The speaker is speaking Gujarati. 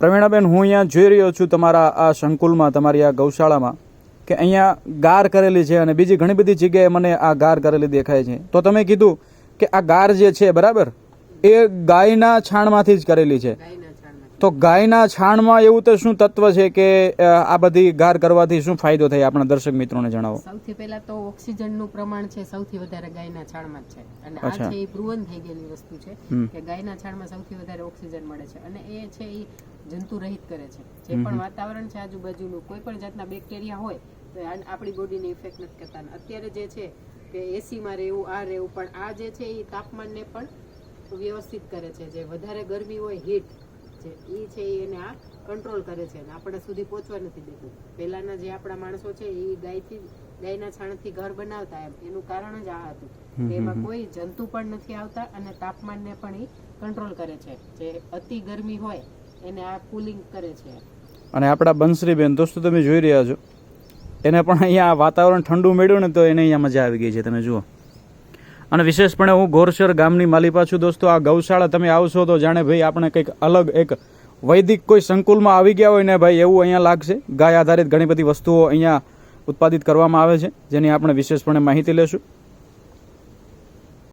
પ્રવીણાબેન, હું અહીંયા જોઈ રહ્યો છું તમારા આ સંકુલમાં, તમારી આ ગૌશાળામાં, કે અહીંયા ગાર કરેલી છે અને બીજી ઘણી બધી જગ્યાએ મને આ ગાર કરેલી દેખાય છે. તો તમે કીધું કે આ ગાર જે છે, બરાબર? એ ગાયના છાણમાંથી જ કરેલી છે. તો ગાયના છાણમાં એવું તો શું તત્વ છે કે આ બધી ગાર કરવાથી શું ફાયદો થાય? આપણા દર્શક મિત્રોને જણાવો. સૌથી પહેલા તો ઓક્સિજનનું પ્રમાણ છે સૌથી વધારે ગાયના છાણમાં જ છે. અને આ છે એ પ્રુવન થઈ ગયેલી વસ્તુ છે કે ગાયના છાણમાં સૌથી વધારે ઓક્સિજન મળે છે. અને એ છે એ જંતુ રહિત કરે છે. જે પણ વાતાવરણ છે આજુબાજુનું કોઈ પણ જાતના બેક્ટેરિયા હોય તો આપણી બોડીને ઇફેક્ટ નથી કરતા. અત્યારે જે છે કે એસીમાં રહેવું આ રહેવું પણ આ જે છે એ તાપમાનને પણ વ્યવસ્થિત કરે છે. જે વધારે ગરમી હોય હીટ જે એ છે એને આ કંટ્રોલ કરે છે અને આપણા સુધી પહોંચવા નથી દેતું. પહેલાના જે આપણા માણસો છે એ ગાયથી ગાયના છાણથી ઘર બનાવતા એમ. એનું કારણ જ આ હતું. કે એમાં કોઈ જંતુ પણ નથી આવતા અને તાપમાનને પણ એ કંટ્રોલ કરે છે. જે અતિ ગરમી હોય એને આ કુલિંગ કરે છે. અને આપણા બંસરીબેન દોસ્તો તમે જોઈ રહ્યા છો. એને પણ અહીંયા વાતાવરણ ઠંડુ મેળ્યું ને તો એને અહીંયા મજા આવી ગઈ છે. તમે જુઓ. અને વિશેષપણે હું ગોરસર ગામની માલિપા છું દોસ્તો, આ ગૌશાળા તમે આવશો તો જાણે ભાઈ આપણે કંઈક અલગ એક વૈદિક કોઈ સંકુલમાં આવી ગયા હોય ને ભાઈ એવું અહીંયા લાગશે. ગાય આધારિત ઘણી બધી વસ્તુઓ અહીંયા ઉત્પાદિત કરવામાં આવે છે, જેની આપણે વિશેષપણે માહિતી લેશું.